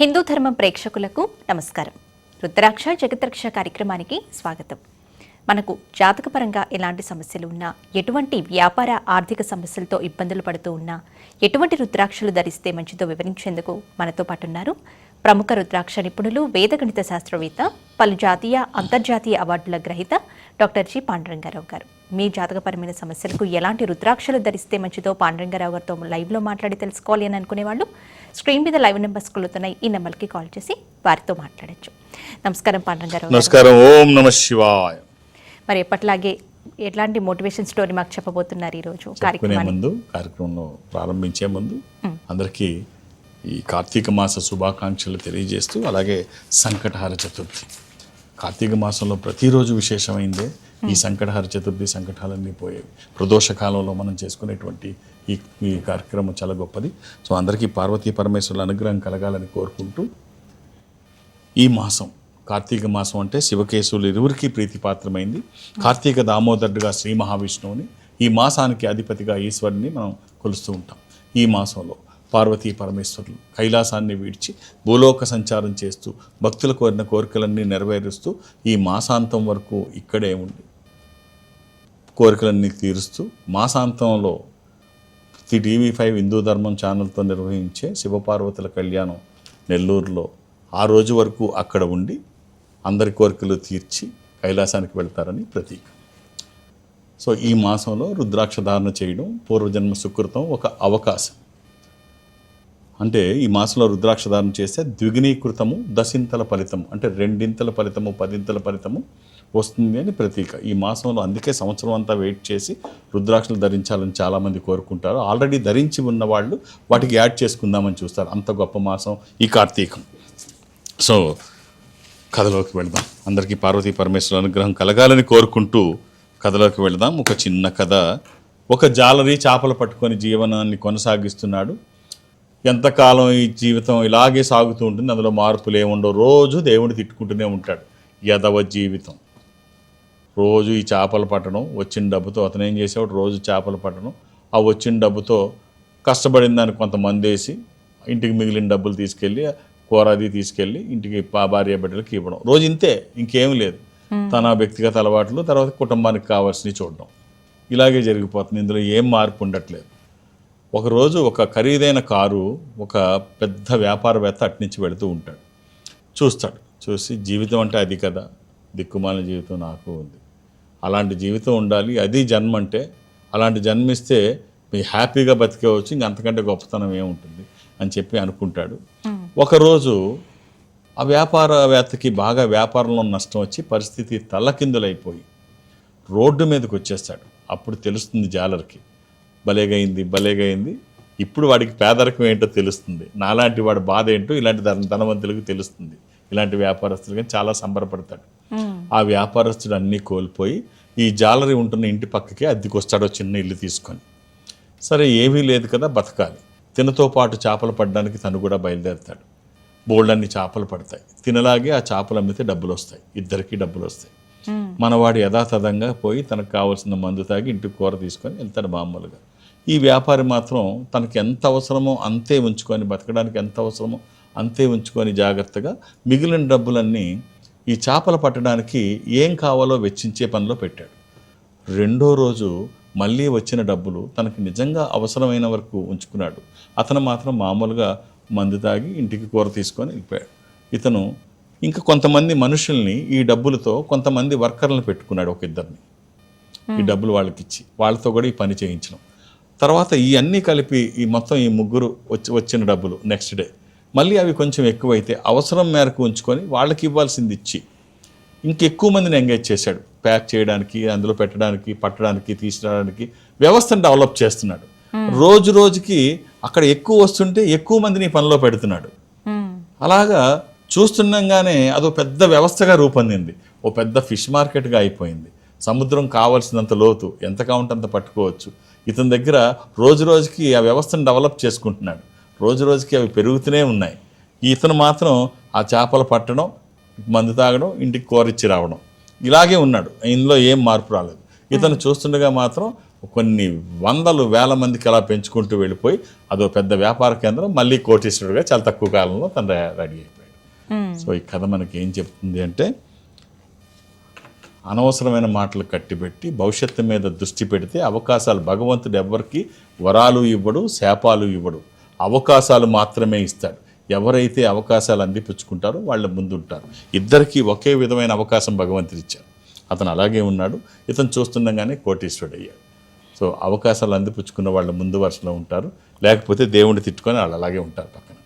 హిందూ ధర్మం ప్రేక్షకులకు నమస్కారం. రుద్రాక్ష జగద్రక్ష కార్యక్రమానికి స్వాగతం. మనకు జాతకపరంగా ఎలాంటి సమస్యలు ఉన్నా ఎటువంటి వ్యాపార ఆర్థిక సమస్యలతో ఇబ్బందులు పడుతూ ఉన్నా ఎటువంటి రుద్రాక్షలు ధరిస్తే మంచిదో వివరించేందుకు మనతో పాటు ఉన్నారు ప్రముఖ రుద్రాక్ష నిపుణులు వేదగణిత శాస్త్రవేత్త పలు జాతీయ అంతర్జాతీయ అవార్డుల గ్రహీత డాక్టర్ జి. పాండురంగారావు గారు. మీ జాతకపరమైన సమస్యలకు ఎలాంటి రుద్రాక్షలు ధరిస్తే మంచిదో పాండురంగారావు గారితో లైవ్లో మాట్లాడి తెలుసుకోవాలి అని అనుకునేవాళ్ళు. స్క్రీన్ మీద లైవ్ నెంబర్స్ కొలుతున్నాయి ఈ నెంబర్కి కాల్ చేసి వారితో మాట్లాడొచ్చు. నమస్కారం పాండురంగారావు గారు. నమస్కారం. ఓం నమ శివాయ. మరి ఎప్పట్లాగే ఎట్లాంటి మోటివేషన్ స్టోరీ మాకు చెప్పబోతున్నారు ఈరోజు కార్యక్రమాన్ని? ముందు కార్యక్రమంలో ప్రారంభించే ముందు అందరికీ ఈ కార్తీక మాస శుభాకాంక్షలు తెలియజేస్తూ అలాగే సంకటహార చతుర్థి. కార్తీక మాసంలో ప్రతిరోజు విశేషమైందే ఈ సంకటహార చతుర్థి సంకటాలన్నీ పోయేవి. ప్రదోష కాలంలో మనం చేసుకునేటువంటి ఈ ఈ కార్యక్రమం చాలా గొప్పది. సో అందరికీ పార్వతీ పరమేశ్వరుల అనుగ్రహం కలగాలని కోరుకుంటూ ఈ మాసం కార్తీక మాసం అంటే శివకేశవులు ఇరువురికి ప్రీతిపాత్రమైంది. కార్తీక దామోదరుడుగా శ్రీ మహావిష్ణువుని ఈ మాసానికి అధిపతిగా ఈశ్వరుని మనం కొలుస్తూ ఉంటాం. ఈ మాసంలో పార్వతీ పరమేశ్వరులు కైలాసాన్ని వీడ్చి భూలోక సంచారం చేస్తూ భక్తులు కోరిన కోరికలన్నీ నెరవేరుస్తూ ఈ మాసాంతం వరకు ఇక్కడే ఉండి కోరికలన్నీ తీరుస్తూ మాసాంతంలో the TV five Hindu Dharmam ఛానల్తో నిర్వహించే శివపార్వతుల కళ్యాణం నెల్లూరులో ఆ రోజు వరకు అక్కడ ఉండి అందరి కోరికలు తీర్చి కైలాసానికి వెళ్తారని ప్రతీక. సో ఈ మాసంలో రుద్రాక్ష ధారణ చేయడం పూర్వజన్మ సుకృతం ఒక అవకాశం. అంటే ఈ మాసంలో రుద్రాక్ష ధారణ చేస్తే ద్విగుణీకృతము దశింతల ఫలితం అంటే రెండింతల ఫలితము పదింతల ఫలితము వస్తుంది అని ప్రతీక. ఈ మాసంలో అందుకే సంవత్సరం అంతా వెయిట్ చేసి రుద్రాక్షలు ధరించాలని చాలామంది కోరుకుంటారు. ఆల్రెడీ ధరించి ఉన్న వాళ్ళు వాటికి యాడ్ చేసుకుందామని చూస్తారు. అంత గొప్ప మాసం ఈ కార్తీకం. సో కథలోకి వెళదాం. అందరికీ పార్వతీ పరమేశ్వర అనుగ్రహం కలగాలని కోరుకుంటూ కథలోకి వెళదాం. ఒక చిన్న కథ. ఒక జాలరి చేపలు పట్టుకొని జీవనాన్ని కొనసాగిస్తున్నాడు. ఎంతకాలం ఈ జీవితం ఇలాగే సాగుతూ ఉంటుంది అందులో మార్పులు ఏముండవు. రోజు దేవుని తిట్టుకుంటూనే ఉంటాడు. యదవ జీవితం. రోజు ఈ చేపలు పట్టడం వచ్చిన డబ్బుతో అతను ఏం చేసేవాడు? రోజు చేపలు పట్టడం ఆ వచ్చిన డబ్బుతో కష్టపడిన దానికి కొంత మంది వేసి ఇంటికి మిగిలిన డబ్బులు తీసుకెళ్ళి కూర అది తీసుకెళ్ళి ఇంటికి పా భార్య బిడ్డలకి ఇవ్వడం. రోజు ఇంతే ఇంకేం లేదు. తన వ్యక్తిగత అలవాట్లు తర్వాత కుటుంబానికి కావాల్సినవి చూడడం. ఇలాగే జరిగిపోతుంది. ఇందులో ఏం మార్పు ఉండట్లేదు. ఒకరోజు ఒక ఖరీదైన కారు ఒక పెద్ద వ్యాపారవేత్త అట్నుంచి వెళుతూ ఉంటాడు. చూస్తాడు. చూసి జీవితం అంటే అది కదా. దిక్కుమాలిన జీవితం నాకు ఉంది. అలాంటి జీవితం ఉండాలి. అది జన్మ అంటే అలాంటి జన్మిస్తే మీ హ్యాపీగా బతికేవచ్చు. ఇంక అంతకంటే గొప్పతనం ఏముంటుంది అని చెప్పి అనుకుంటాడు. ఒకరోజు ఆ వ్యాపారవేత్తకి బాగా వ్యాపారంలో నష్టం వచ్చి పరిస్థితి తల్లకిందులైపోయి రోడ్డు మీదకి వచ్చేస్తాడు. అప్పుడు తెలుస్తుంది జాలర్కి. భలేగైంది భలేగైంది. ఇప్పుడు వాడికి పేదరికం ఏంటో తెలుస్తుంది. నాలాంటి వాడి బాధ ఏంటో ఇలాంటి ధన ధనవంతులకు తెలుస్తుంది. ఇలాంటి వ్యాపారస్తులు చాలా సంబరపడతాడు. ఆ వ్యాపారస్తుడు అన్నీ కోల్పోయి ఈ జాలరి ఉంటున్న ఇంటి పక్కకి అద్దెకి వస్తాడో చిన్న ఇల్లు తీసుకొని. సరే ఏమీ లేదు కదా బతకాలి. తినతో పాటు చేపలు పడడానికి తను కూడా బయలుదేరుతాడు. బోల్డన్ని చేపలు పడతాయి. తినలాగే ఆ చేపలు అమ్మితే డబ్బులు వస్తాయి ఇద్దరికి డబ్బులు వస్తాయి మనవాడు యథాతథంగా పోయి తనకు కావాల్సిన మందు తాగి ఇంటికి కూర తీసుకొని వెళ్తాడు మామూలుగా. ఈ వ్యాపారి మాత్రం తనకి ఎంత అవసరమో అంతే ఉంచుకొని బతకడానికి ఎంత అవసరమో అంతే ఉంచుకొని జాగ్రత్తగా మిగిలిన డబ్బులన్నీ ఈ చేపలు పట్టడానికి ఏం కావాలో వెచ్చించే పనిలో పెట్టాడు. రెండో రోజు మళ్ళీ వచ్చిన డబ్బులు తనకి నిజంగా అవసరమైన వరకు ఉంచుకున్నాడు. అతను మాత్రం మామూలుగా మందు తాగి ఇంటికి కూర తీసుకొని వెళ్ళిపోయాడు. ఇతను ఇంకా కొంతమంది మనుషుల్ని ఈ డబ్బులతో కొంతమంది వర్కర్లను పెట్టుకున్నాడు ఒక ఇద్దరిని. ఈ డబ్బులు వాళ్ళకి ఇచ్చి వాళ్ళతో కూడా ఈ పని చేయించడం. తర్వాత ఈ అన్నీ కలిపి ఈ మొత్తం ఈ ముగ్గురు వచ్చి వచ్చిన డబ్బులు నెక్స్ట్ డే మళ్ళీ అవి కొంచెం ఎక్కువైతే అవసరం మేరకు ఉంచుకొని వాళ్ళకి ఇవ్వాల్సింది ఇచ్చి. ఇంకెక్కువ మందిని ఎంగేజ్ చేశాడు. ప్యాక్ చేయడానికి అందులో పెట్టడానికి పట్టడానికి తీసుకురావడానికి వ్యవస్థను డెవలప్ చేస్తున్నాడు. రోజు రోజుకి అక్కడ ఎక్కువ వస్తుంటే ఎక్కువ మందిని పనిలో పెడుతున్నాడు. అలాగా చూస్తుండగానే అదో పెద్ద వ్యవస్థగా రూపొందింది. ఓ పెద్ద ఫిష్ మార్కెట్గా అయిపోయింది. సముద్రం కావాల్సినంత లోతు ఎంత కావాలంటే అంత పట్టుకోవచ్చు. ఇతని దగ్గర రోజు రోజుకి ఆ వ్యవస్థను డెవలప్ చేసుకుంటున్నాడు. రోజు రోజుకి అవి పెరుగుతూనే ఉన్నాయి. ఇతను మాత్రం ఆ చేపలు పట్టడం మందు తాగడం ఇంటికి కూర ఇచ్చి రావడం. ఇలాగే ఉన్నాడు. ఇందులో ఏం మార్పు రాలేదు. ఇతను చూస్తుండగా మాత్రం కొన్ని వందలు వేల మందికి అలా పెంచుకుంటూ వెళ్ళిపోయి అదో పెద్ద వ్యాపార కేంద్రం మళ్ళీ కోటీశ్వరుడుగా చాలా తక్కువ కాలంలో తను రెడీ అయిపోయాడు. సో ఈ కథ మనకి ఏం చెప్తుంది అంటే అనవసరమైన మాటలు కట్టిపెట్టి భవిష్యత్తు మీద దృష్టి పెడితే అవకాశాలు భగవంతుడు ఎవ్వరికి వరాలు ఇవ్వడు శాపాలు ఇవ్వడు. అవకాశాలు మాత్రమే ఇస్తాడు. ఎవరైతే అవకాశాలు అందిపుచ్చుకుంటారో వాళ్ళ ముందుంటారు. ఇద్దరికీ ఒకే విధమైన అవకాశం భగవంతుడు ఇచ్చారు అతను అలాగే ఉన్నాడు. ఇతను చూస్తుండగానే కోటీశ్వరుడు అయ్యాడు సో అవకాశాలు అందిపుచ్చుకున్న వాళ్ళ ముందు వరుసలో ఉంటారు. లేకపోతే దేవుడిని తిట్టుకొని వాళ్ళు అలాగే ఉంటారు పక్కన.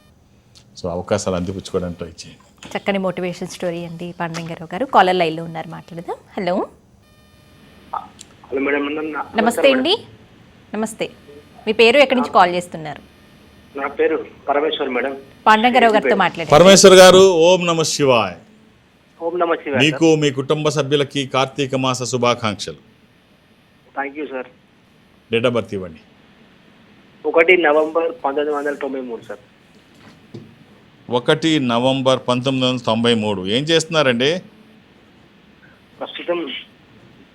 సో అవకాశాలు అందిపుచ్చుకోవడానికి ట్రై చేయండి. చక్కని మోటివేషన్ స్టోరీ అండి పాండంగారావు గారు. కాలర్ లైన్లో ఉన్నారు మాట్లాడదాం. హలో. హలో మేడం నమస్తే అండి. నమస్తే. మీ పేరు ఎక్కడి నుంచి కాల్ చేస్తున్నారు? నా పేరు పరమేశ్వర్ మేడం. పాండంగారావు గారితో మాట్లాడారు పరమేశ్వర్ గారు ఓం నమ శివాయ్. ఓం నమ శివాయ మీకు మీ కుటుంబ సభ్యులకి కార్తీక మాస శుభాకాంక్షలు. Thank you sir date of birth ఇవ్వండి. ఒకటి నవంబర్ పంతొమ్మిది వందల తొంభై మూడు సార్ ఒకటి నవంబర్ పంతొమ్మిది వందల తొంభై మూడు. ఏం చేస్తున్నారండి? ప్రస్తుతం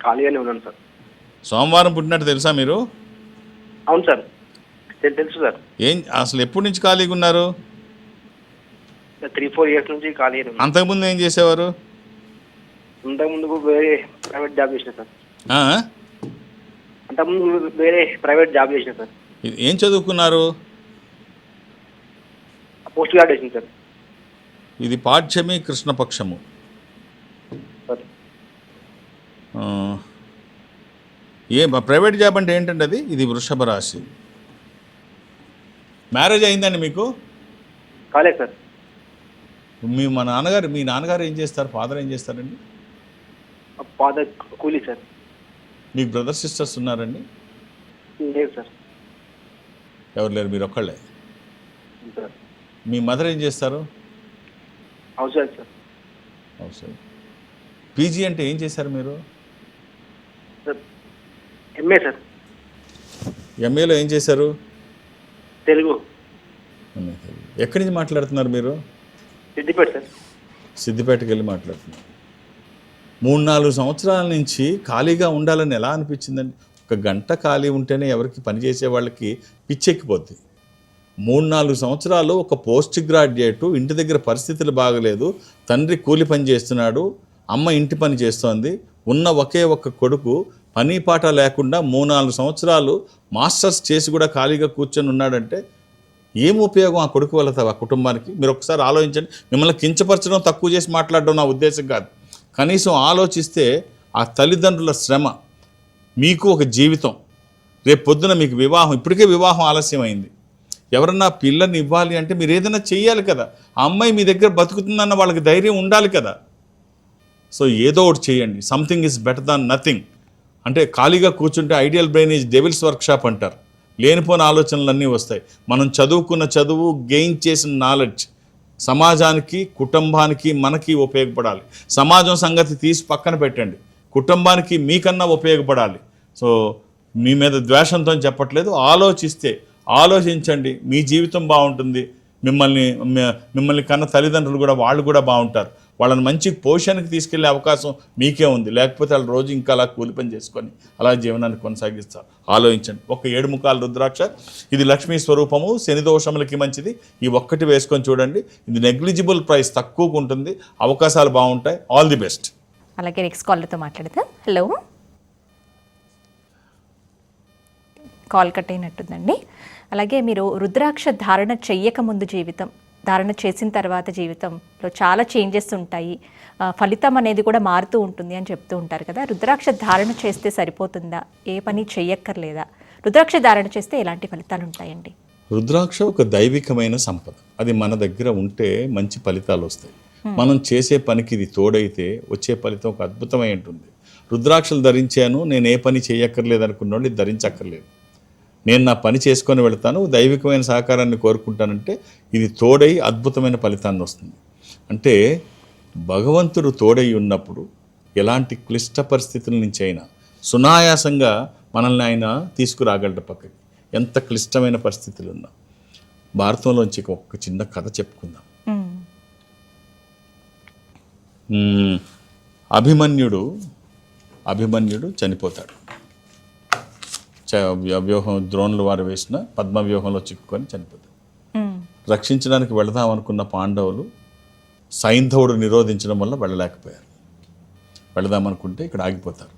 ఖాళీగానే ఉన్నాను సార్. సోమవారం పుట్టినట్టు తెలుసా మీరు? అవును సార్. తె- తెలుసు సార్. ఏం అసలు ఎప్పటి నుంచి ఖాళీగా ఉన్నారు? త్రీ ఫోర్ ఇయర్స్ నుంచి ఖాళీగానే ఉన్నాను. అంతకుముందు ఏం చేసేవారు? అంతకుముందు వేరే ప్రైవేట్ జాబ్ చేసిన సార్. ఆ? అంతకుముందు వేరే ప్రైవేట్ జాబ్ చేసిన సార్. ఏం చదువుకున్నారు? Post graduation sir. ఇది పాఠ్యమి కృష్ణపక్షము. ఏ ప్రైవేట్ జాబ్ అంటే ఏంటండి అది? ఇది వృషభ రాశి. మ్యారేజ్ అయిందండి మీకు? కాలేదు సార్. మీ మా నాన్నగారు మీ నాన్నగారు ఏం చేస్తారు? ఫాదర్ ఏం చేస్తారండి? ఫాదర్ కూలీ సార్. మీకు బ్రదర్ సిస్టర్స్ ఉన్నారండి? లేదు సార్. ఎవరు లేరు? మీరు ఒక్కళ్ళే? మీ మదర్ ఏం చేస్తారు? హౌస్ వైఫ్ సార్ పీజీ అంటే ఏం చేశారు మీరు? MA sir. ఎంఏలో ఏం చేశారు? తెలుగు. ఎక్కడి నుంచి మాట్లాడుతున్నారు మీరు? సిద్దిపేట సార్. సిద్దిపేటకి వెళ్ళి మాట్లాడుతున్నారు. మూడు నాలుగు సంవత్సరాల నుంచి ఖాళీగా ఉండాలని ఎలా అనిపించిందండి? ఒక గంట ఖాళీ ఉంటేనే ఎవరికి పని చేసే వాళ్ళకి పిచ్చెక్కిపోద్ది. మూడు నాలుగు సంవత్సరాలు ఒక పోస్ట్ గ్రాడ్యుయేట్ ఇంటి దగ్గర పరిస్థితులు బాగలేదు తండ్రి కూలి పని చేస్తున్నాడు అమ్మ ఇంటి పని చేస్తోంది ఉన్న ఒకే ఒక్క కొడుకు పని పాట లేకుండా మూడు నాలుగు సంవత్సరాలు మాస్టర్స్ చేసి కూడా ఖాళీగా కూర్చొని ఉన్నాడంటే ఏం ఉపయోగం ఆ కొడుకు వెళ్తావు ఆ కుటుంబానికి? మీరు ఒకసారి ఆలోచించండి. మిమ్మల్ని కించపరచడం తక్కువ చేసి మాట్లాడడం నా ఉద్దేశం కాదు. కనీసం ఆలోచిస్తే ఆ తల్లిదండ్రుల శ్రమ మీకు ఒక జీవితం. రేపు పొద్దున మీకు వివాహం ఇప్పటికే వివాహం ఆలస్యం అయింది ఎవరన్నా పిల్లని ఇవ్వాలి అంటే మీరు ఏదైనా చెయ్యాలి కదా. ఆ అమ్మాయి మీ దగ్గర బతుకుతుందన్న వాళ్ళకి ధైర్యం ఉండాలి కదా. సో ఏదో ఒకటి చేయండి. Something is better than nothing అంటే ఖాళీగా కూర్చుంటే ideal brain is devil's workshop అంటారు. లేనిపోని ఆలోచనలన్నీ వస్తాయి. మనం చదువుకున్న చదువు గెయిన్ చేసిన నాలెడ్జ్ సమాజానికి కుటుంబానికి మనకి ఉపయోగపడాలి. సమాజం సంగతి తీసి పక్కన పెట్టండి. కుటుంబానికి మీకన్నా ఉపయోగపడాలి. సో మీ మీద ద్వేషంతో చెప్పట్లేదు ఆలోచిస్తే ఆలోచించండి మీ జీవితం బాగుంటుంది మిమ్మల్ని మిమ్మల్ని కన్న తల్లిదండ్రులు కూడా వాళ్ళు కూడా బాగుంటారు. వాళ్ళని మంచి పోషణకి తీసుకెళ్ళే అవకాశం మీకే ఉంది. లేకపోతే వాళ్ళు రోజు ఇంకా అలా కూలి పని చేసుకొని అలా జీవనాన్ని కొనసాగిస్తారు. ఆలోచించండి. ఒక ఏడు ముఖాలు రుద్రాక్ష ఇది లక్ష్మీ స్వరూపము శని దోషములకి మంచిది. ఈ ఒక్కటి వేసుకొని చూడండి. ఇది నెగ్లిజిబుల్ ప్రైస్ తక్కువగా ఉంటుంది. అవకాశాలు బాగుంటాయి. ఆల్ ది బెస్ట్ అలాగే నెక్స్ట్ కాలర్తో మాట్లాడతా హలో కాల్ కట్ అయినట్టుందండి. అలాగే మీరు రుద్రాక్ష ధారణ చెయ్యక ముందు జీవితం ధారణ చేసిన తర్వాత జీవితంలో చాలా చేంజెస్ ఉంటాయి. ఫలితం అనేది కూడా మారుతూ ఉంటుంది అని చెప్తూ ఉంటారు కదా. రుద్రాక్ష ధారణ చేస్తే సరిపోతుందా? ఏ పని చెయ్యక్కర్లేదా? రుద్రాక్ష ధారణ చేస్తే ఎలాంటి ఫలితాలు ఉంటాయండి? రుద్రాక్ష ఒక దైవికమైన సంపద. అది మన దగ్గర ఉంటే మంచి ఫలితాలు వస్తాయి. మనం చేసే పనికి ఇది తోడైతే వచ్చే ఫలితం ఒక అద్భుతమై ఉంటుంది. రుద్రాక్షలు ధరించాను నేను ఏ పని చేయక్కర్లేదు అనుకున్నోళ్ళు ధరించక్కర్లేదు. నేను నా పని చేసుకొని వెళ్తాను దైవికమైన సహకారాన్ని కోరుకుంటానంటే ఇది తోడై అద్భుతమైన ఫలితాన్ని వస్తుంది. అంటే భగవంతుడు తోడై ఉన్నప్పుడు ఎలాంటి క్లిష్ట పరిస్థితుల నుంచి అయినా సునాయాసంగా మనల్ని ఆయన తీసుకురాగలడు పక్కకి. ఎంత క్లిష్టమైన పరిస్థితులు ఉన్నా భారతంలోంచి ఒక చిన్న కథ చెప్పుకుందాం. అభిమన్యుడు అభిమన్యుడు చనిపోతాడు. వ్యూహం ద్రోణులు వారు వేసిన పద్మ వ్యూహంలో చిక్కుకొని చనిపోతారు. రక్షించడానికి వెళదాం అనుకున్న పాండవులు సైంధవుడు నిరోధించడం వల్ల వెళ్ళలేకపోయారు. వెళదామనుకుంటే ఇక్కడ ఆగిపోతారు.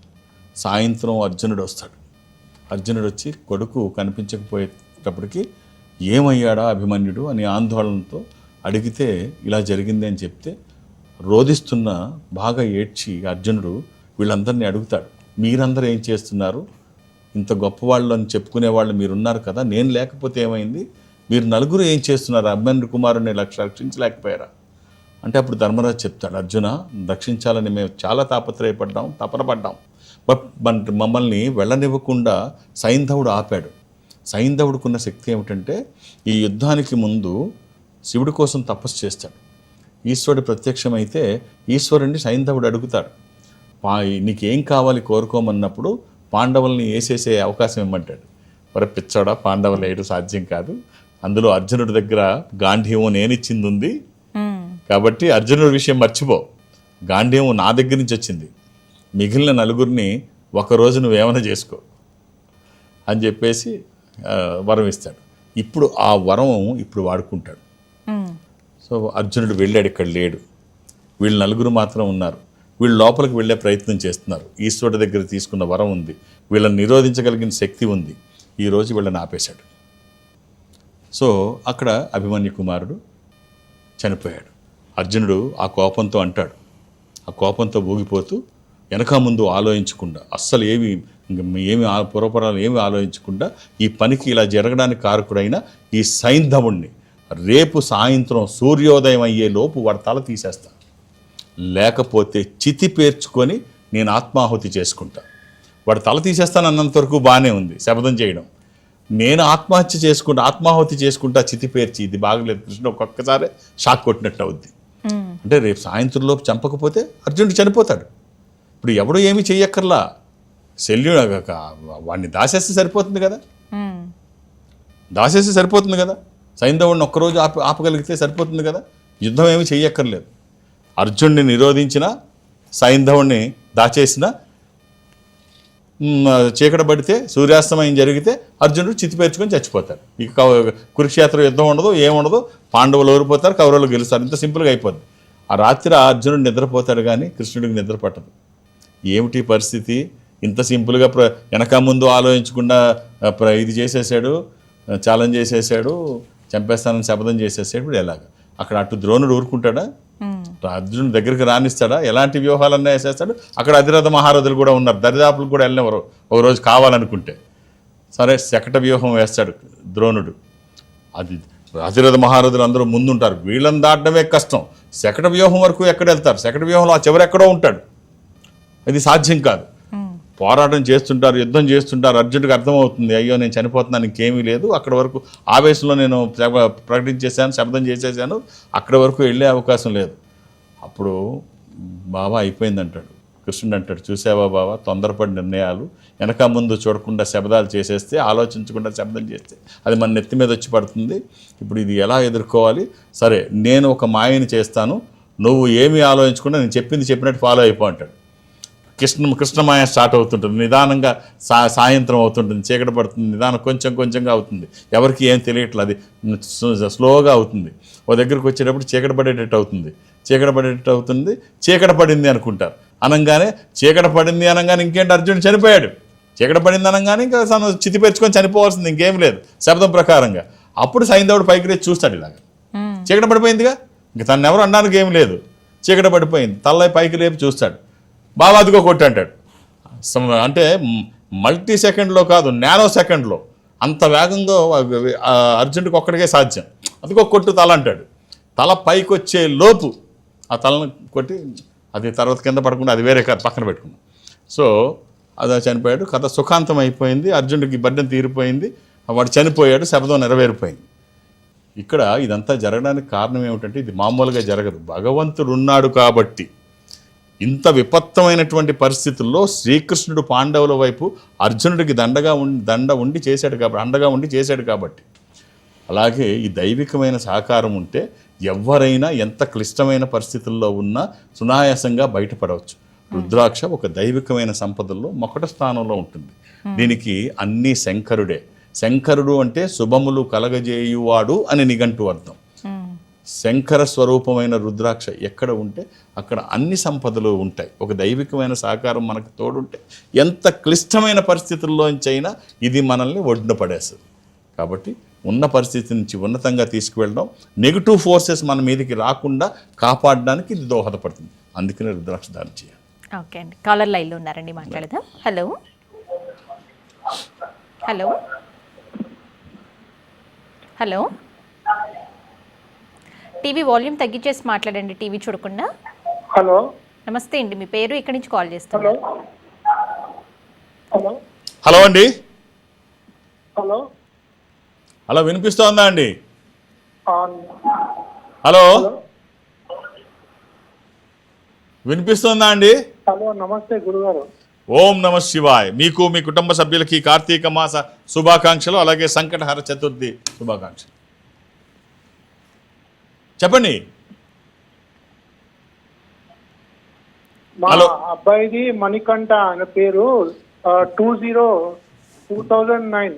సాయంత్రం అర్జునుడు వస్తాడు. అర్జునుడు వచ్చి కొడుకు కనిపించకపోయేటప్పటికి ఏమయ్యాడా అభిమన్యుడు అని ఆందోళనతో అడిగితే ఇలా జరిగింది అని చెప్తే రోధిస్తున్న బాగా ఏడ్చి అర్జునుడు వీళ్ళందరినీ అడుగుతాడు మీరందరూ ఏం చేస్తున్నారు? ఇంత గొప్పవాళ్ళు అని చెప్పుకునే వాళ్ళు మీరున్నారు కదా నేను లేకపోతే ఏమైంది? మీరు నలుగురు ఏం చేస్తున్నారు? అభిమన్యు కుమారుని లక్ష రక్షించలేకపోయారా? అంటే అప్పుడు ధర్మరాజు చెప్తాడు అర్జున రక్షించాలని మేము చాలా తాపత్రయపడ్డాం తపన పడ్డాం. బట్ మమ్మల్ని వెళ్ళనివ్వకుండా సైంధవుడు ఆపాడు. సైంధవుడుకున్న శక్తి ఏమిటంటే ఈ యుద్ధానికి ముందు శివుడి కోసం తపస్సు చేస్తాడు. ఈశ్వరుడు ప్రత్యక్షమైతే ఈశ్వరుణ్ణి సైంధవుడు అడుగుతాడు. నీకేం కావాలి కోరుకోమన్నప్పుడు పాండవుల్ని వేసేసే అవకాశం ఇమ్మంటాడు. మరి పిచ్చోడా పాండవులు వేయడం సాధ్యం కాదు. అందులో అర్జునుడి దగ్గర గాంధీవం నేనిచ్చింది ఉంది. కాబట్టి అర్జునుడి విషయం మర్చిపో. గాంధీవం నా దగ్గర నుంచి వచ్చింది. మిగిలిన నలుగురిని ఒకరోజు నువ్వేమైనా చేసుకో అని చెప్పేసి వరం ఇస్తాడు. ఇప్పుడు ఆ వరం ఇప్పుడు వాడుకుంటాడు. సో అర్జునుడు వెళ్ళాడు ఇక్కడ లేడు. వీళ్ళు నలుగురు మాత్రం ఉన్నారు. వీళ్ళు లోపలికి వెళ్ళే ప్రయత్నం చేస్తున్నారు. ఈశ్వరుడి దగ్గర తీసుకున్న వరం ఉంది. వీళ్ళని నిరోధించగలిగిన శక్తి ఉంది. ఈరోజు వీళ్ళని ఆపేశాడు. సో అక్కడ అభిమన్యు కుమారుడు చనిపోయాడు. అర్జునుడు ఆ కోపంతో అంటాడు. ఆ కోపంతో ఊగిపోతూ వెనక ముందు ఆలోచించకుండా అస్సలు ఏమి ఏమి పూర్వపరాలు ఏమి ఆలోచించకుండా ఈ పనికి ఇలా జరగడానికి కారకుడైన ఈ సైంధవుణ్ణి రేపు సాయంత్రం సూర్యోదయం అయ్యే లోపు వాడు తల తీసేస్తాను లేకపోతే చితి పేర్చుకొని నేను ఆత్మాహుతి చేసుకుంటా. వాడు తల తీసేస్తాను అన్నంత వరకు బాగానే ఉంది శపథం చేయడం. నేను ఆత్మహత్య చేసుకుంటా ఆత్మాహుతి చేసుకుంటా చితి పేర్చి ఇది బాగలేదు కృష్ణ ఒక్కొక్కసారి షాక్ కొట్టినట్టు అవుద్ది. అంటే రేపు సాయంత్రంలోపు చంపకపోతే అర్జునుడు చనిపోతాడు. ఇప్పుడు ఎవడు ఏమీ చెయ్యక్కర్లా. శల్యుడు వాడిని దాసేస్తే సరిపోతుంది కదా. దాసేస్తే సరిపోతుంది కదా. సైంధవుడిని ఒక్కరోజు ఆప ఆపగలిగితే సరిపోతుంది కదా. యుద్ధం ఏమీ చెయ్యక్కర్లేదు. అర్జున్ని నిరోధించిన సైంధవుణ్ణి దాచేసిన చీకట పడితే సూర్యాస్తమయం జరిగితే అర్జునుడు చితిపేర్చుకొని చచ్చిపోతారు ఇక కురుక్షేత్ర యుద్ధం ఉండదు ఏముండదు పాండవులు ఓడిపోతారు కౌరవులు గెలుస్తారు. ఇంత సింపుల్గా అయిపోద్ది. ఆ రాత్రి అర్జునుడు నిద్రపోతాడు కానీ కృష్ణుడికి నిద్ర పట్టదు. ఏమిటి పరిస్థితి? ఇంత సింపుల్గా ప్ర వెనక ముందు ఆలోచించకుండా ప్ర ఇది చేసేసాడు ఛాలెంజ్ చేసేసాడు చంపేస్తానని శపథం చేసేసాడు ఇప్పుడు ఎలాగ? అక్కడ అటు ద్రోణుడు ఊరుకుంటాడా? అర్జునుడి దగ్గరికి రానిస్తాడా? ఎలాంటి వ్యూహాలన్నా వేసేస్తాడు? అక్కడ అధిరథ మహారథులు కూడా ఉన్నారు. దరిదాపులు కూడా వెళ్ళినవారు ఒక రోజు కావాలనుకుంటే. సరే శకట వ్యూహం వేస్తాడు ద్రోణుడు. అది అధిరథ మహారథులు అందరూ ముందుంటారు. వీళ్ళని దాటడమే కష్టం. శకట వ్యూహం వరకు ఎక్కడ వెళ్తారు? శకట వ్యూహంలో ఆ చివరి ఎక్కడో ఉంటాడు. అది సాధ్యం కాదు. పోరాటం చేస్తుంటారు యుద్ధం చేస్తుంటారు. అర్జునుడికి అర్థమవుతుంది అయ్యో నేను చనిపోతున్నాను ఇంకేమీ లేదు. అక్కడ వరకు ఆవేశంలో నేను ప్ర- ప్రకటించేశాను శబ్దం చేసేసాను అక్కడ వరకు వెళ్ళే అవకాశం లేదు. అప్పుడు బాబా అయిపోయింది అంటాడు కృష్ణుడు అంటాడు చూసావా బాబా తొందరపడి నిర్ణయాలు. వెనక ముందు చూడకుండా శబ్దాలు చేసేస్తే ఆలోచించకుండా శబ్దం చేస్తే అది మన నెత్తి మీద వచ్చి పడుతుంది. ఇప్పుడు ఇది ఎలా ఎదుర్కోవాలి? సరే నేను ఒక మాయని చేస్తాను. నువ్వు ఏమీ ఆలోచించకుండా నేను చెప్పింది చెప్పినట్టు ఫాలో అయిపో అంటాడు. కృష్ణ కృష్ణమాయ స్టార్ట్ అవుతుంటుంది. నిదానంగా సా సాయంత్రం అవుతుంటుంది. చీకటి పడుతుంది. నిదానం కొంచెం కొంచెంగా అవుతుంది. ఎవరికి ఏం తెలియట్లేదు. అది స్లో- స్లోగా అవుతుంది. ఓ దగ్గరికి వచ్చేటప్పుడు చీకటి పడేటట్టు అవుతుంది. చీకటి పడేటట్టు అవుతుంది. చీకటి పడింది అనుకుంటారు. అనగానే చీకటి పడింది అనగానే ఇంకేంటి అర్జునుడు చనిపోయాడు. చీకటి పడింది అనగానే ఇంకా తను చితి పెంచుకొని చనిపోవాల్సింది. ఇంకేం లేదు. శబ్దం ప్రకారంగా. అప్పుడు సైంధవుడు పైకి రేచి చూస్తాడు ఇలాగ. చీకటి పడిపోయిందిగా? ఇంక తను ఎవరు అనడానికి ఏం లేదు. చీకటి పడిపోయింది. తలై పైకి లేపి చూస్తాడు. బాబా అదిగో కొట్టు అంటాడు. అంటే మల్టీ సెకండ్లో కాదు నానో సెకండ్లో. అంత వేగంగా ఆ ఒక్కడికే సాధ్యం. అదిగో కొట్టు తల అంటాడు. తల పైకి వచ్చే లోపు ఆ తలను కొట్టి అది తర్వాత కింద పడకుండా అది వేరే పక్కన పెట్టుకున్నాం. సో అది చనిపోయాడు. కథ సుఖాంతం అయిపోయింది. అర్జునుడికి బడ్డం తీరిపోయింది. వాడు చనిపోయాడు. శబ్దం నెరవేరిపోయింది. ఇక్కడ ఇదంతా జరగడానికి కారణం ఏమిటంటే ఇది మామూలుగా జరగదు. భగవంతుడు ఉన్నాడు కాబట్టి. ఇంత విపత్తమైనటువంటి పరిస్థితుల్లో శ్రీకృష్ణుడు పాండవుల వైపు అర్జునుడికి దండగా ఉండి దండ ఉండి చేశాడు కాబట్టి అండగా ఉండి చేశాడు కాబట్టి. అలాగే ఈ దైవికమైన సహకారం ఉంటే ఎవరైనా ఎంత క్లిష్టమైన పరిస్థితుల్లో ఉన్నా సునాయాసంగా బయటపడవచ్చు. రుద్రాక్ష ఒక దైవికమైన సంపదల్లో మొకట స్థానంలో ఉంటుంది. దీనికి అన్ని శంకరుడే. శంకరుడు అంటే శుభములు కలగజేయువాడు అని నిఘంటు అర్థం. శంకర స్వరూపమైన రుద్రాక్ష ఎక్కడ ఉంటే అక్కడ అన్ని సంపదలు ఉంటాయి. ఒక దైవికమైన సహకారం మనకు తోడుంటే ఎంత క్లిష్టమైన పరిస్థితుల్లోంచైనా ఇది మనల్ని ఒడ్డున పడేస్తుంది. కాబట్టి ఉన్న పరిస్థితి నుంచి ఉన్నతంగా తీసుకువెళ్ళడం నెగిటివ్ ఫోర్సెస్ మన మీదకి రాకుండా కాపాడడానికి ఇది దోహదపడుతుంది. అందుకనే రుద్రాక్ష ధారణ చేయాలి. ఓకే అండి. కాలర్ లైన్లో ఉన్నారండి మాట్లాడదాం. Hello hello hello TV volume తగ్గించేసి మాట్లాడండి టీవీ చూడకుండా. హలో. నమస్తే అండి మీ పేరు ఎక్కడి నుంచి కాల్ చేస్తున్నారు? హలో. హలో. అండి. హలో. హలో వినిపిస్తోందా అండి? హలో. వినిపిస్తోందా అండి? హలో నమస్తే గురుగారు. ఓం నమ శివాయ్. మీకు మీ కుటుంబ సభ్యులకి కార్తీక మాస శుభాకాంక్షలు అలాగే సంకటహర చతుర్థి శుభాకాంక్షలు. చెప్పండి. మా. అబ్బాయిది మణికంఠ ఆయన పేరు two zero two thousand nine.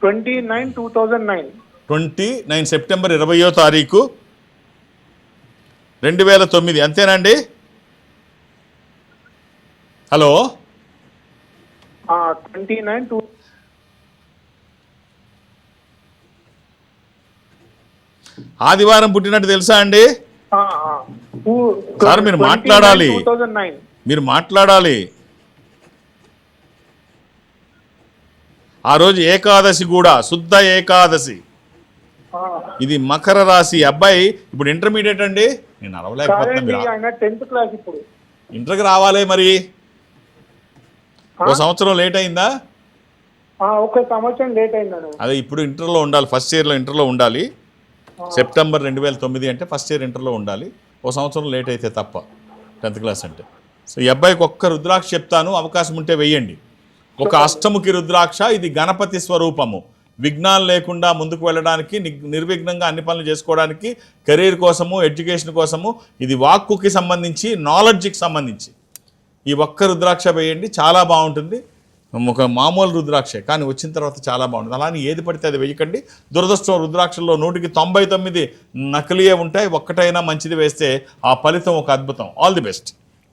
Twenty nine two thousand nine. Twenty nine September ఇరవయో తారీఖు రెండు వేల తొమ్మిది. అంతేనండి? హలో. ట్వంటీ నైన్ టూ ఆదివారం పుట్టినట్టు తెలుసా అండి? సార్, మీరు మాట్లాడాలి. మీరు మాట్లాడాలి. ఆ రోజు ఏకాదశి కూడా శుద్ధ ఏకాదశి. ఇది మకర రాశి అబ్బాయి. ఇప్పుడు ఇంటర్మీడియట్ అండి? నేను అరవలేకపోతున్నా ఇంటర్కి రావాలి మరి. ఓ సంవత్సరం లేట్ అయిందా? ఒక సంవత్సరం లేట్ అయిందను అదే ఇప్పుడు ఇంటర్లో ఉండాలి ఫస్ట్ ఇయర్లో ఇంటర్లో ఉండాలి. సెప్టెంబర్ రెండు వేల తొమ్మిది అంటే ఫస్ట్ ఇయర్ ఇంటర్లో ఉండాలి. ఓ సంవత్సరం లేట్ అయితే తప్ప టెన్త్ క్లాస్ అంటే. సో ఈ అబ్బాయికి ఒక్క రుద్రాక్ష చెప్తాను అవకాశం ఉంటే వెయ్యండి ఒక అష్టముఖి రుద్రాక్ష ఇది గణపతి స్వరూపము. విఘ్నాలు లేకుండా ముందుకు వెళ్ళడానికి నిర్విఘ్నంగా అన్ని పనులు చేసుకోవడానికి కెరీర్ కోసము ఎడ్యుకేషన్ కోసము ఇది వాక్కుకి సంబంధించి నాలెడ్జ్కి సంబంధించి. ఈ ఒక్క రుద్రాక్ష వేయండి చాలా బాగుంటుంది. ఒక మామూలు రుద్రాక్ష కానీ వచ్చిన తర్వాత చాలా బాగుంటుంది. అలానే ఏది పడితే అది వేయకండి. దురదృష్టం రుద్రాక్షల్లో నూటికి తొంభై తొమ్మిది నకిలీయే ఉంటాయి. ఒక్కటైనా మంచిది వేస్తే ఆ ఫలితం ఒక అద్భుతం. ఆల్ ది బెస్ట్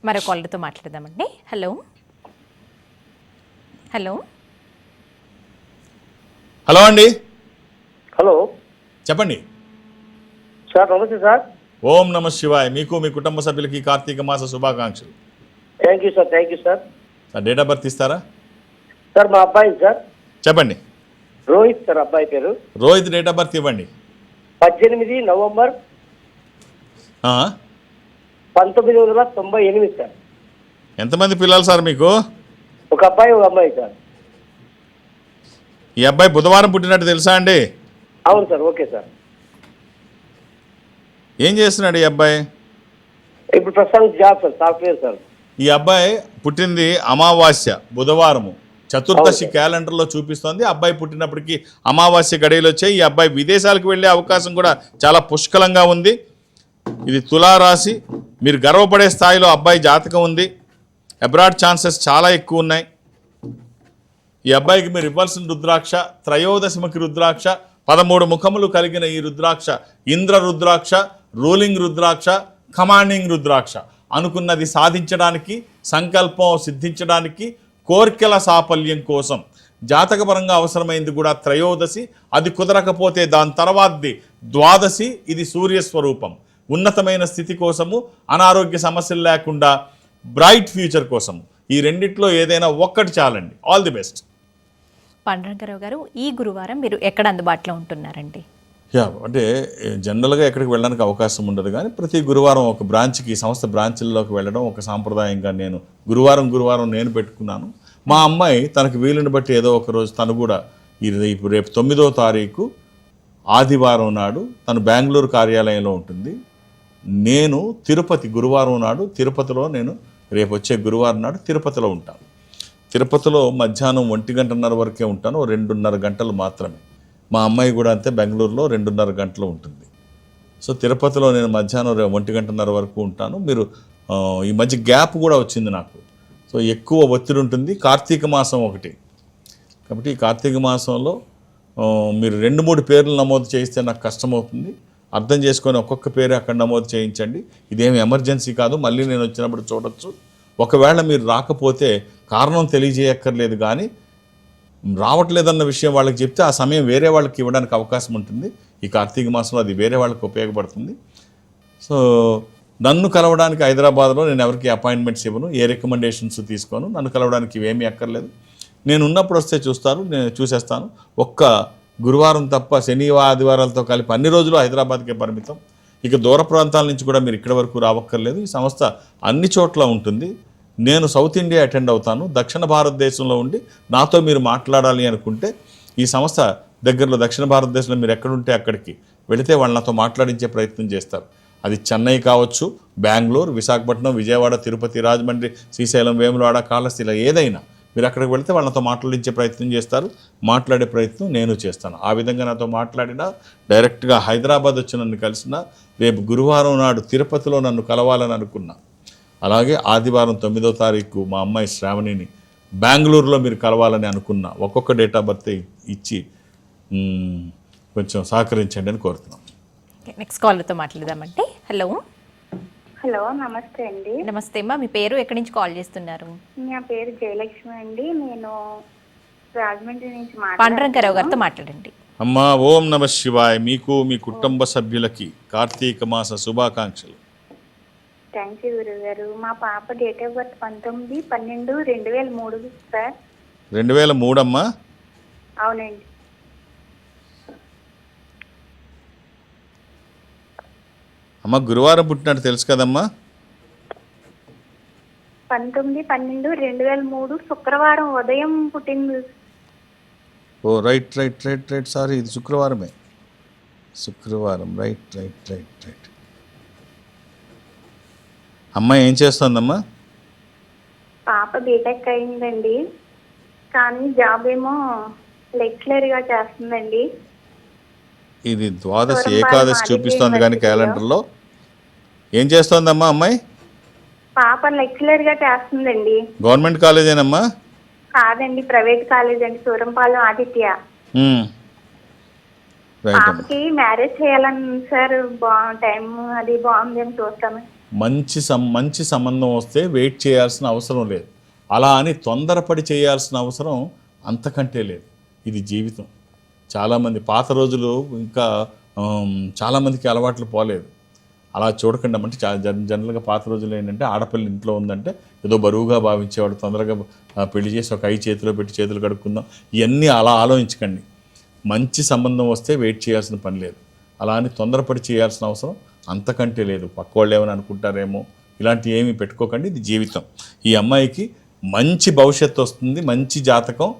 మరో కాలర్తో మాట్లాడదామండి. హలో హలో హలో అండి? హలో చెప్పండి. సార్ నమస్తే సార్. ఓం నమ శివాయ్. మీకు మీ కుటుంబ సభ్యులకి కార్తీక మాస శుభాకాంక్షలు. Thank you sir thank you sir sir date of birth ఇస్తారా? సార్ మా అబ్బాయి సార్. చెప్పండి. రోహిత్ సార్ అబ్బాయి పేరు. రోహిత్ డేట్ ఆఫ్ బర్త్ ఇవ్వండి. పద్దెనిమిది నవంబర్? పంతొమ్మిది వందల తొంభై ఎనిమిది సార్. ఎంతమంది పిల్లలు సార్ మీకు? ఒక అబ్బాయి ఒక అమ్మాయి సార్. ఈ అబ్బాయి బుధవారం పుట్టినట్టు తెలుసా అండి? అవును సార్ ఓకే సార్. ఏం చేస్తున్నాడు ఈ అబ్బాయి? ఇప్పుడు ప్రస్తుతానికి జాబ్ సార్ సాఫ్ట్వేర్ సార్. ఈ అబ్బాయి పుట్టింది అమావాస్య బుధవారము. చతుర్దశి. క్యాలెండర్లో చూపిస్తోంది. అబ్బాయి పుట్టినప్పటికీ అమావాస్య గడియలు వచ్చాయి ఈ అబ్బాయి విదేశాలకు వెళ్ళే అవకాశం కూడా చాలా పుష్కలంగా ఉంది. ఇది తులారాశి. మీరు గర్వపడే స్థాయిలో అబ్బాయి జాతకం ఉంది. అబ్రాడ్ ఛాన్సెస్ చాలా ఎక్కువ ఉన్నాయి. ఈ అబ్బాయికి మీరు ఇవ్వాల్సిన రుద్రాక్ష త్రయోదశముఖి రుద్రాక్ష పదమూడు ముఖములు కలిగిన ఈ రుద్రాక్ష ఇంద్ర రుద్రాక్ష రూలింగ్ రుద్రాక్ష కమాండింగ్ రుద్రాక్ష అనుకున్నది సాధించడానికి సంకల్పం సిద్ధించడానికి కోర్కెల సాఫల్యం కోసం. జాతకపరంగా అవసరమైంది కూడా త్రయోదశి అది కుదరకపోతే దాని తర్వాతది ద్వాదశి ఇది సూర్యస్వరూపం. ఉన్నతమైన స్థితి కోసము అనారోగ్య సమస్యలు లేకుండా బ్రైట్ ఫ్యూచర్ కోసము. ఈ రెండిట్లో ఏదైనా ఒక్కటి చాలండి. All the best. పాండురంగారావు గారు ఈ గురువారం మీరు ఎక్కడ అందుబాటులో ఉంటున్నారండి? యా అంటే జనరల్గా ఎక్కడికి వెళ్ళడానికి అవకాశం ఉండదు కానీ ప్రతి గురువారం ఒక బ్రాంచ్కి సంస్థ బ్రాంచ్ల్లోకి వెళ్ళడం ఒక సాంప్రదాయంగా నేను గురువారం గురువారం నేను పెట్టుకున్నాను. మా అమ్మాయి తనకు వీలుని బట్టి ఏదో ఒక రోజు తను కూడా ఇది ఇప్పుడు రేపు తొమ్మిదో తారీఖు ఆదివారం నాడు తను బెంగళూరు కార్యాలయంలో ఉంటుంది. నేను తిరుపతి గురువారం నాడు తిరుపతిలో నేను రేపు వచ్చే గురువారం నాడు తిరుపతిలో ఉంటాను. తిరుపతిలో మధ్యాహ్నం ఒంటి గంటన్నర వరకే ఉంటాను. రెండున్నర గంటలు మాత్రమే. మా అమ్మాయి కూడా అంతే బెంగళూరులో రెండున్నర గంటలు ఉంటుంది. సో తిరుపతిలో నేను మధ్యాహ్నం ఒంటి గంటన్నర వరకు ఉంటాను. మీరు ఈ మధ్య గ్యాప్ కూడా వచ్చింది నాకు. సో ఎక్కువ ఒత్తిడి ఉంటుంది. కార్తీక మాసం ఒకటి. కాబట్టి ఈ కార్తీక మాసంలో మీరు రెండు మూడు పేర్లు నమోదు చేయిస్తే నాకు కష్టమవుతుంది. అర్థం చేసుకొని ఒక్కొక్క పేరు అక్కడ నమోదు చేయించండి. ఇదేమి ఎమర్జెన్సీ కాదు. మళ్ళీ నేను వచ్చినప్పుడు చూడొచ్చు. ఒకవేళ మీరు రాకపోతే కారణం తెలియజేయక్కర్లేదు కానీ రావట్లేదన్న విషయం వాళ్ళకి చెప్తే ఆ సమయం వేరే వాళ్ళకి ఇవ్వడానికి అవకాశం ఉంటుంది. ఈ కార్తీక మాసంలో అది వేరే వాళ్ళకి ఉపయోగపడుతుంది. సో నన్ను కలవడానికి హైదరాబాద్లో నేను ఎవరికి అపాయింట్మెంట్స్ ఇవ్వను ఏ రికమెండేషన్స్ తీసుకోను నన్ను కలవడానికి ఇవేమీ అక్కర్లేదు. నేను ఉన్నప్పుడు వస్తే చూస్తారు నేను చూసేస్తాను. ఒక్క గురువారం తప్ప శని ఆదివారాలతో కలిపి అన్ని రోజులు హైదరాబాద్కే పరిమితం. ఇక దూర ప్రాంతాల నుంచి కూడా మీరు ఇక్కడ వరకు రావక్కర్లేదు. ఈ సంస్థ అన్ని చోట్ల ఉంటుంది. నేను సౌత్ ఇండియా అటెండ్ అవుతాను దక్షిణ భారతదేశంలో ఉండి నాతో మీరు మాట్లాడాలి అనుకుంటే ఈ సంస్థ దగ్గరలో దక్షిణ భారతదేశంలో మీరు ఎక్కడుంటే అక్కడికి వెళితే వాళ్ళు నాతో మాట్లాడించే ప్రయత్నం చేస్తారు. అది చెన్నై కావచ్చు బెంగళూరు విశాఖపట్నం విజయవాడ తిరుపతి రాజమండ్రి శ్రీశైలం వేములవాడ కాళహస్తి ఇలా ఏదైనా మీరు అక్కడికి వెళితే వాళ్ళతో మాట్లాడించే ప్రయత్నం చేస్తారు. మాట్లాడే ప్రయత్నం నేను చేస్తాను. ఆ విధంగా నాతో మాట్లాడినా డైరెక్ట్గా హైదరాబాద్ వచ్చి నన్ను కలిసినా రేపు గురువారం నాడు తిరుపతిలో నన్ను కలవాలని అనుకున్నా అలాగే ఆదివారం తొమ్మిదో తారీఖు మా అమ్మాయి శ్రావణిని బెంగళూరులో మీరు కలవాలని అనుకున్నా ఒక్కొక్క డేట్ ఆఫ్ బర్త్ ఇచ్చి కొంచెం సహకరించండి అని కోరుతున్నాం. నెక్స్ట్ కాలర్తో మాట్లాడదామంటే. హలో హలో నమస్తే అండి. నమస్తే అమ్మా మీ పేరు ఎక్కడి నుంచి కాల్ చేస్తున్నారు? నా పేరు జయలక్ష్మి అండి. నేను రాజమండ్రి నుంచి పాండురంగారావు గారితో మాట్లాడండి. అమ్మా ఓం నమ శివాయ. మీకు మీ కుటుంబ సభ్యులకి కార్తీక మాస శుభాకాంక్షలు. థ్యాంక్ యూ గురువు గారు మా పాప డేట్ ఆఫ్ బర్త్ పంతొమ్మిది పన్నెండు రెండు వేల మూడు సార్ రెండు వేల మూడమ్మా? అవునండి. అమ్మ గురువారం పుట్టినట్టు తెలుసు కదమ్మా? పంతొమ్మిది పన్నెండు రెండు వేల మూడు శుక్రవారం ఉదయం పుట్టింది. ఓ right right right right. Sorry ఇది శుక్రవారమే. శుక్రవారం. రైట్ రైట్ రైట్ రైట్ అమ్మ ఏం చేస్తోందమ్మా? పాప బీటెక్ అయిందండి. కానీ జాబ్ ఏమో లెక్చరర్గా చేస్తుందండి. ఇది ద్వాదశి ఏకాదశి చూపిస్తోంది కానీ. క్యాలెండర్లో. ఏం చేస్తోందమ్మా అమ్మాయి? పాప లెక్చరర్గా చేస్తుందండి. గవర్నమెంట్ కాలేజేనమ్మా? కాదండి ప్రైవేట్ కాలేజ్ అండి సూరంపాలెం ఆదిత్య. పాపకి మ్యారేజ్ చేయాలని సార్ బా టైం అది బాగుంది అని చూస్తాము మంచి సం మంచి సంబంధం వస్తే వెయిట్ చేయాల్సిన అవసరం లేదు. అలా అని తొందరపడి చేయాల్సిన అవసరం అంతకంటే లేదు. ఇది జీవితం. చాలామంది పాత రోజులు ఇంకా చాలామందికి అలవాట్లు పోలేదు. అలా చూడకుండా అంటే చాలా జన్ జనరల్గా పాత రోజులు ఏంటంటే ఆడపిల్ల ఇంట్లో ఉందంటే ఏదో బరువుగా భావించేవాడు తొందరగా పెళ్ళి చేసి ఒక ఐ చేతిలో పెట్టి చేతులు కడుక్కుందాం. ఇవన్నీ అలా ఆలోచించకండి. మంచి సంబంధం వస్తే వెయిట్ చేయాల్సిన పని లేదు. అలా అని తొందరపడి చేయాల్సిన అవసరం అంతకంటే లేదు. పక్క వాళ్ళు ఏమని అనుకుంటారేమో. ఇలాంటివి ఏమీ పెట్టుకోకండి. ఇది జీవితం. ఈ అమ్మాయికి మంచి భవిష్యత్తు వస్తుంది. మంచి జాతకం.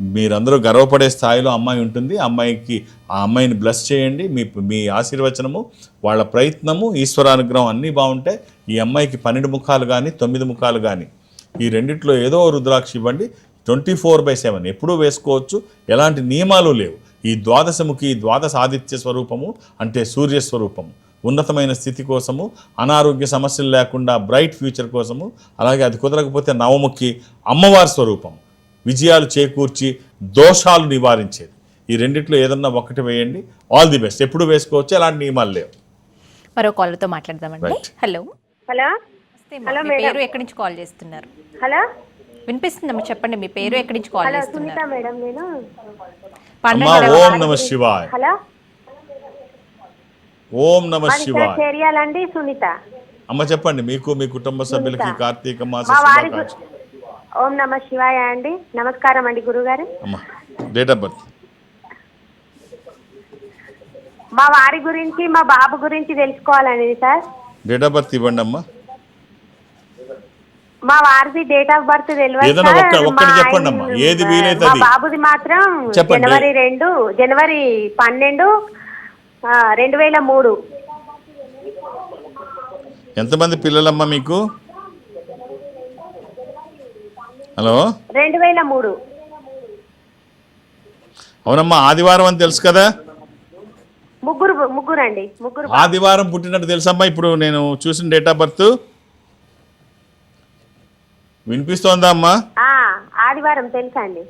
మీరందరూ గర్వపడే స్థాయిలో అమ్మాయి ఉంటుంది. అమ్మాయికి ఆ అమ్మాయిని బ్లెస్ చేయండి. మీ మీ ఆశీర్వచనము వాళ్ళ ప్రయత్నము ఈశ్వరానుగ్రహం అన్నీ బాగుంటాయి. ఈ అమ్మాయికి పన్నెండు ముఖాలు కానీ తొమ్మిది ముఖాలు కానీ ఈ రెండిట్లో ఏదో రుద్రాక్ష ఇవ్వండి. ట్వంటీ ఫోర్ బై సెవెన్ ఎప్పుడూ వేసుకోవచ్చు. ఎలాంటి నియమాలు లేవు. ఈ ద్వాదశముఖి ద్వాదశ ఆదిత్య స్వరూపము అంటే సూర్య స్వరూపము. ఉన్నతమైన స్థితి కోసము అనారోగ్య సమస్యలు లేకుండా బ్రైట్ ఫ్యూచర్ కోసము అలాగే అది కుదరకపోతే నవముఖి అమ్మవారి స్వరూపం. విజయాలు చేకూర్చి దోషాలు నివారించేది. ఈ రెండిట్లో ఏదన్నా ఒకటి వేయండి. ఆల్ ది బెస్ట్ ఎప్పుడు వేసుకోవచ్చు? ఎలాంటి నియమాలు లేవు. మరో కాలర్తో మాట్లాడదామండి. హలో. హలో. మీ. పేరు ఎక్కడి నుంచి కాల్ చేస్తున్నారు? హలో. వినిపిస్తుందమ్మా చెప్పండి మీ పేరు ఎక్కడి నుంచి కాల్ హలో చేస్తున్నారు? సునీత మేడం నేను. ఓం నమ శివాయ్. హలో. ఓం నమ మాది ఇక్కడ శివాయ్. చేరియాలండి సునీత. అమ్మ చెప్పండి మీకు మీ కుటుంబ సభ్యులకి కార్తీక మాస ఓం నమ శివాయ అండి. నమస్కారం అండి గురుగారు. అమ్మ డేట్ ఆఫ్ బర్త్ మా వారి గురించి మా బాబు గురించి తెలుసుకోవాలండి సార్. డేట్ ఆఫ్ బర్త్ ఇవ్వండి అమ్మా. మా వారిది డేట్ ఆఫ్ బర్త్ తెలియదు చెప్పండి అమ్మా. ఏది వీలైతే. బాబుది మాత్రం. జనవరి రెండు జనవరి పన్నెండు రెండు వేల మూడు. ఎంతమంది పిల్లలమ్మా మీకు? హలో? రెండు వేల మూడు. అవునమ్మా ఆదివారం అని తెలుసు కదా? ముగ్గురు ముగ్గురు అండి ముగ్గురు ఆదివారం పుట్టినట్టు తెలుసమ్మా ఇప్పుడు నేను చూసిన డేట్ ఆఫ్ బర్త్. వినిపిస్తోందా అమ్మా? ఆదివారం తెలుసా అండి?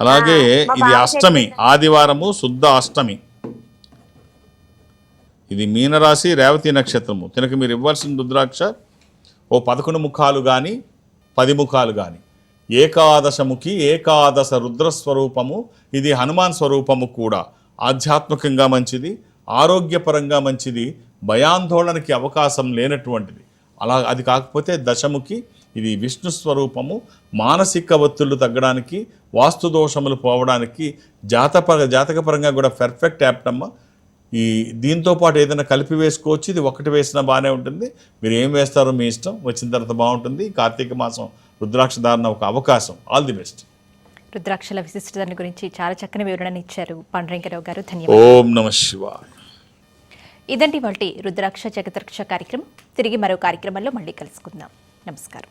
అలాగే ఇది అష్టమి ఆదివారము శుద్ధ అష్టమి. ఇది మీనరాశి రేవతి నక్షత్రము. తినక మీరు ఇవ్వాల్సిన రుద్రాక్ష ఓ పదకొండు ముఖాలు కానీ పది ముఖాలు కానీ ఏకాదశముఖి ఏకాదశ రుద్రస్వరూపము ఇది హనుమాన్ స్వరూపము కూడా. ఆధ్యాత్మికంగా మంచిది ఆరోగ్యపరంగా మంచిది భయాందోళనకి అవకాశం లేనటువంటిది. అలా అది కాకపోతే దశముఖి ఇది విష్ణు స్వరూపము. మానసిక ఒత్తిళ్ళు తగ్గడానికి వాస్తు దోషములు పోవడానికి జాతపర జాతకపరంగా కూడా పర్ఫెక్ట్ యాప్ట్ అమ్మ. ఈ దీంతో పాటు ఏదైనా కలిపి వేసుకోవచ్చు ఇది ఒకటి వేసినా బాగానే ఉంటుంది. మీరు ఏం వేస్తారో మీ ఇష్టం వచ్చిన తర్వాత బాగుంటుంది. కార్తీక మాసం రుద్రాక్ష ధారణ ఒక అవకాశం. ఆల్ ది బెస్ట్ రుద్రాక్షల విశిష్టతని గురించి చాలా చక్కని వివరణ ఇచ్చారు పాండరంగరావు గారు. ధన్యవాదాలు. ఓం నమ శివాయ. ఇదండి వాటి రుద్రాక్ష జగద్రక్ష కార్యక్రమం. తిరిగి మరో కార్యక్రమంలో మళ్ళీ కలుసుకుందాం. నమస్కారం.